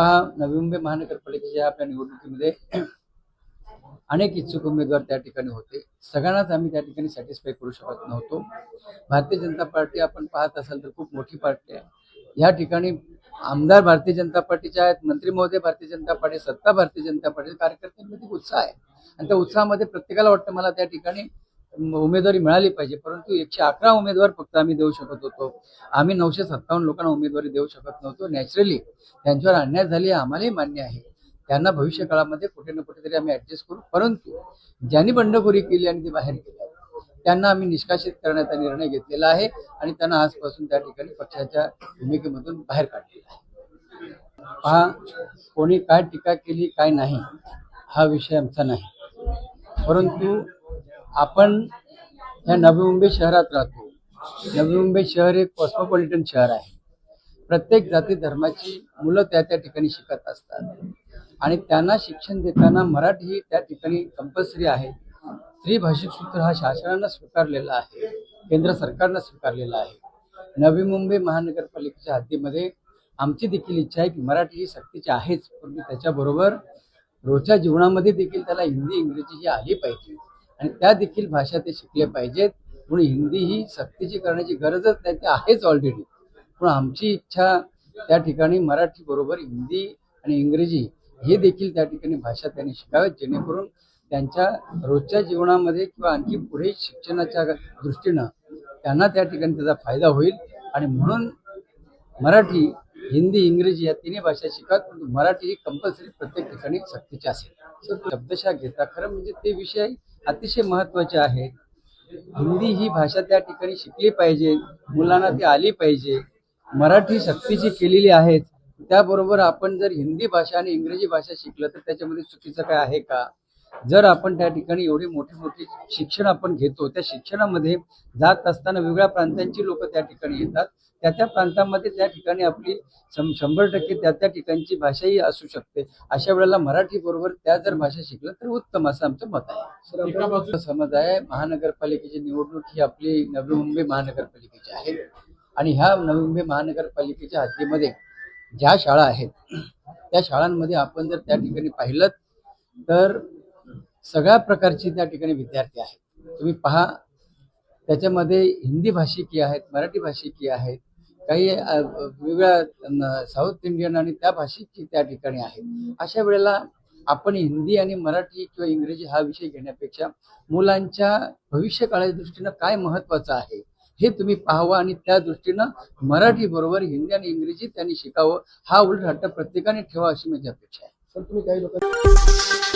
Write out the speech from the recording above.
पहा नवी मुंबई महानगरपालिकेच्या आपल्या निवडणुकीमध्ये अनेक इच्छुक उमेदवार त्या ठिकाणी होते. सगळ्यांनाच आम्ही त्या ठिकाणी सॅटिस्फाय करू शकत नव्हतो. भारतीय जनता पार्टी आपण पाहत असाल तर खूप मोठी पार्टी आहे. या ठिकाणी आमदार भारतीय जनता पार्टीच्या आहेत मंत्री महोदय भारतीय जनता पार्टी सत्ता भारतीय जनता पार्टी कार्यकर्त्यांमध्ये उत्साह आहे. आणि त्या उत्साहामध्ये प्रत्येकाला वाटतं मला त्या ठिकाणी उमेदवारी मिळाली पाहिजे परंतु एकशे अकरा उमेदवार फक्त आम्ही देऊ शकत होतो. आम्ही नऊशे सत्तावन्न लोकांना उमेदवारी देऊ शकत नव्हतो. नॅचरली त्यांच्यावर अन्याय झाली आम्हालाही मान्य आहे. त्यांना भविष्य काळामध्ये कुठे ना कुठेतरी आम्ही ऍडजस्ट करू. परंतु ज्यांनी बंडखोरी केली आणि ते बाहेर गेले त्यांना आम्ही निष्कासित करण्याचा निर्णय घेतलेला आहे आणि त्यांना आजपासून त्या ठिकाणी पक्षाच्या भूमिकेमधून बाहेर काढलेला आहे. पहा कोणी काय टीका केली काय नाही हा विषय आमचा नाही. परंतु आपण ह्या नवी मुंबई शहरात राहतो. नवी मुंबई शहर हे कॉस्मोपॉलिटन शहर आहे. प्रत्येक जाती धर्माची मुलं त्या त्या ठिकाणी शिकत असतात. आणि त्यांना शिक्षण देताना मराठी ही त्या ठिकाणी कंपल्सरी आहे. त्रिभाषिक सूत्र हा शासनानं स्वीकारलेला आहे. केंद्र सरकारनं स्वीकारलेला आहे. नवी मुंबई महानगरपालिकेच्या हद्दीमध्ये आमची देखील इच्छा आहे की मराठी ही सक्तीची आहेच. परंतु त्याच्याबरोबर रोजच्या जीवनामध्ये देखील त्याला हिंदी इंग्रजी ही आली पाहिजे. आणि त्या देखील भाषा ते शिकले पाहिजेत. म्हणून हिंदी ही सक्तीची करण्याची गरजच नाही ते आहेच ऑलरेडी पण आमची इच्छा त्या ठिकाणी मराठी बरोबर हिंदी आणि इंग्रजी हे देखील त्या ठिकाणी भाषा त्यांनी शिकाव्यात जेणेकरून त्यांच्या रोजच्या जीवनामध्ये किंवा आणखी पुढे शिक्षणाच्या दृष्टीनं त्यांना त्या ठिकाणी त्याचा फायदा होईल. आणि म्हणून मराठी हिंदी इंग्रजी या तिन्ही भाषा शिकत परंतु मराठी ही कंपल्सरी प्रत्येक ठिकाणी सक्तीची असेल. शब्दशा घेता खरं म्हणजे ते विषय अतिशय महत्त्वाचे आहे. हिंदी ही भाषा त्या ठिकाणी शिकली पाहिजे मुलांना ती आली पाहिजे. मराठी सक्तीची केलेली आहे त्याबरोबर आपण जर हिंदी भाषा आणि इंग्रजी भाषा शिकलं तर त्याच्यामध्ये चुकीचं काय आहे का? जर आपण त्या ठिकाणी एवढी मोठी मोठी शिक्षण आपण घेतो त्या शिक्षणामध्ये जात असताना वेगळ्या प्रांतांची लोक त्या ठिकाणी येतात. त्या त्या प्रांतामध्ये त्या ठिकाणी आपली शंभर टक्के त्या त्या ठिकाणची भाषाही असू शकते. अशा वेळेला मराठी बरोबर त्या जर भाषा शिकलं तर उत्तम असं आमचं मत आहे. समज आहे महानगरपालिकेची निवडणूक ही आपली नवी मुंबई महानगरपालिकेची आहे. आणि ह्या नवी मुंबई महानगरपालिकेच्या हद्दीमध्ये ज्या शाळा आहेत त्या शाळांमध्ये आपण जर त्या ठिकाणी पाहिलं तर सगळ्या प्रकारचे त्या ठिकाणी विद्यार्थी आहेत. तुम्ही पहा त्याच्यामध्ये हिंदी भाषिकी आहेत मराठी भाषिकी आहेत काही वेगळ्या साऊथ इंडियन आणि त्या भाषेची त्या ठिकाणी आहेत. अशा वेळेला आपण हिंदी आणि मराठी किंवा इंग्रजी हा विषय घेण्यापेक्षा मुलांच्या भविष्य काळाच्या दृष्टीनं काय महत्वाचं आहे हे तुम्ही पाहावं आणि त्या दृष्टीनं मराठी बरोबर हिंदी आणि इंग्रजी त्यांनी शिकावं हा उलट हट्ट प्रत्येकाने ठेवा अशी माझी अपेक्षा आहे. सर तुम्ही काही लोक